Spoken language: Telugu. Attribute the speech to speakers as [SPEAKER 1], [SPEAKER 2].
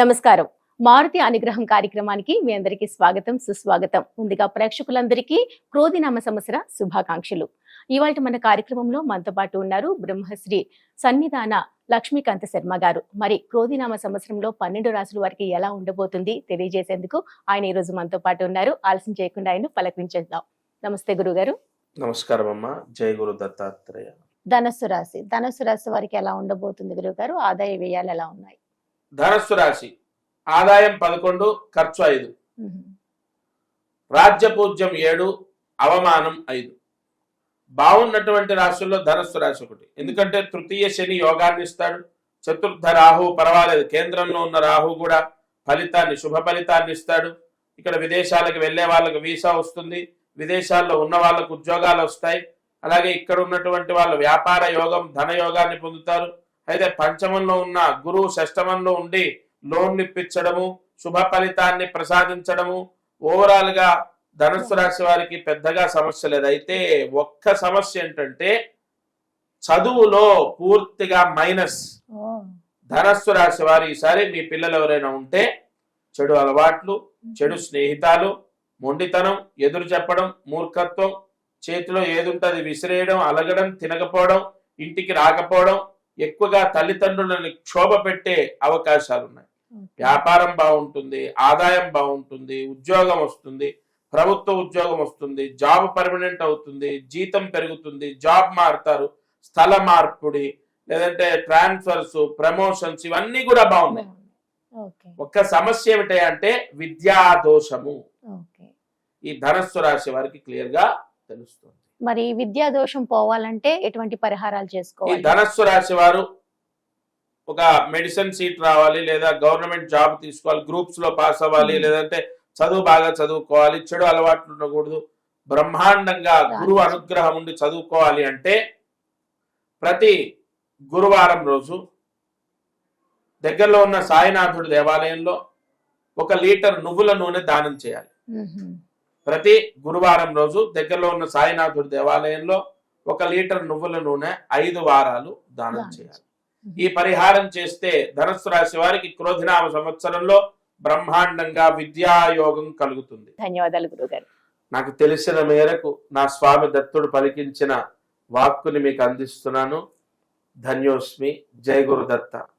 [SPEAKER 1] నమస్కారం. మారుతి అనుగ్రహం కార్యక్రమానికి మీ అందరికీ స్వాగతం సుస్వాగతం. ముందుగా ప్రేక్షకులందరికీ క్రోధినామ సంవత్సర శుభాకాంక్షలు. ఇవాళ మన కార్యక్రమంలో మనతో పాటు ఉన్నారు బ్రహ్మశ్రీ సన్నిధాన లక్ష్మీకాంత శర్మ గారు. మరి క్రోధినామ సంవత్సరంలో పన్నెండు రాసుల వారికి ఎలా ఉండబోతుంది తెలియజేసేందుకు ఆయన ఈ రోజు మనతో పాటు ఉన్నారు. ఆలస్యం చేయకుండా ఆయన పలకరించేద్దాం. నమస్తే గురుగారు.
[SPEAKER 2] నమస్కారం అమ్మ. జై గురు దత్తాత్రేయ.
[SPEAKER 1] ధనస్సు రాశి. ధనస్సు రాశి వారికి ఎలా ఉండబోతుంది గురుగారు? ఆదాయ వ్యయాలు ఎలా ఉన్నాయి?
[SPEAKER 2] ధనస్సు రాశి. ఆదాయం పదకొండు ఖర్చు ఐదు. రాజ్య పూజ్యం ఏడు అవమానం ఐదు. బాగున్నటువంటి రాశుల్లో ధనస్సు రాశి ఒకటి. ఎందుకంటే తృతీయ శని యోగాన్ని ఇస్తాడు. చతుర్థ రాహు పర్వాలేదు. కేంద్రంలో ఉన్న రాహు కూడా ఫలితాన్ని శుభ ఫలితాన్ని ఇస్తాడు. ఇక్కడ విదేశాలకు వెళ్ళే వాళ్ళకి వీసా వస్తుంది. విదేశాల్లో ఉన్న వాళ్ళకు ఉద్యోగాలు వస్తాయి. అలాగే ఇక్కడ ఉన్నటువంటి వాళ్ళు వ్యాపార యోగం ధన యోగాన్ని పొందుతారు. అయితే పంచమంలో ఉన్న గురువు షష్టమంలో ఉండి లోన్ ఇప్పించడము శుభ ఫలితాన్ని ప్రసాదించడము ఓవరాల్గా ధనుసు రాశి వారికి పెద్దగా సమస్య లేదు అయితే ఒక్క సమస్య ఏంటంటే చదువులో పూర్తిగా మైనస్. ధనస్సు రాశి వారు ఈసారి మీ పిల్లలు ఎవరైనా ఉంటే చెడు అలవాట్లు చెడు స్నేహితాలు మొండితనం ఎదురు చెప్పడం మూర్ఖత్వం చేతిలో ఏదుంటది విసిరేయడం అలగడం తినకపోవడం ఇంటికి రాకపోవడం ఎక్కువగా తల్లిదండ్రులని క్షోభ పెట్టే అవకాశాలు ఉన్నాయి వ్యాపారం బాగుంటుంది ఆదాయం బాగుంటుంది ఉద్యోగం వస్తుంది ప్రభుత్వ ఉద్యోగం వస్తుంది జాబ్ పర్మనెంట్ అవుతుంది జీతం పెరుగుతుంది జాబ్ మారుతారు స్థల మార్పుడి లేదంటే ట్రాన్స్ఫర్స్ ప్రమోషన్స్ ఇవన్నీ కూడా బాగున్నాయి. ఒక్క సమస్య ఏమిటి అంటే విద్యా దోషము. ఈ ధనస్సు రాశి వారికి క్లియర్గా తెలుస్తుంది.
[SPEAKER 1] మరి విద్యా దోషం పోవాలంటే ఎటువంటి పరిహారాలు చేసుకోవాలి
[SPEAKER 2] ధనస్సు రాశి వారు ఒక మెడిసిన్ సీట్ రావాలి లేదా గవర్నమెంట్ జాబ్ తీసుకోవాలి గ్రూప్స్లో పాస్ అవ్వాలి. లేదంటే చదువు బాగా చదువుకోవాలి చెడు అలవాట్లు ఉండకూడదు బ్రహ్మాండంగా గురువు అనుగ్రహం ఉండి చదువుకోవాలి అంటే ప్రతి గురువారం రోజు దగ్గరలో ఉన్న సాయినాథుడి దేవాలయంలో ఒక లీటర్ నువ్వుల నూనె దానం చేయాలి. ప్రతి గురువారం రోజు దగ్గరలో ఉన్న సాయినాథుడి దేవాలయంలో ఒక లీటర్ నువ్వుల నూనె ఐదు వారాలు
[SPEAKER 1] దానం
[SPEAKER 2] చేయాలి. ఈ పరిహారం చేస్తే ధనస్సు రాశి వారికి క్రోధినామ సంవత్సరంలో బ్రహ్మాండంగా విద్యాయోగం కలుగుతుంది.
[SPEAKER 1] ధన్యవాదాలు గురుగారు.
[SPEAKER 2] నాకు తెలిసిన మేరకు నా స్వామి దత్తుడు పలికించిన వాక్కుని మీకు అందిస్తున్నాను. ధన్యోస్మి. జై గురు దత్త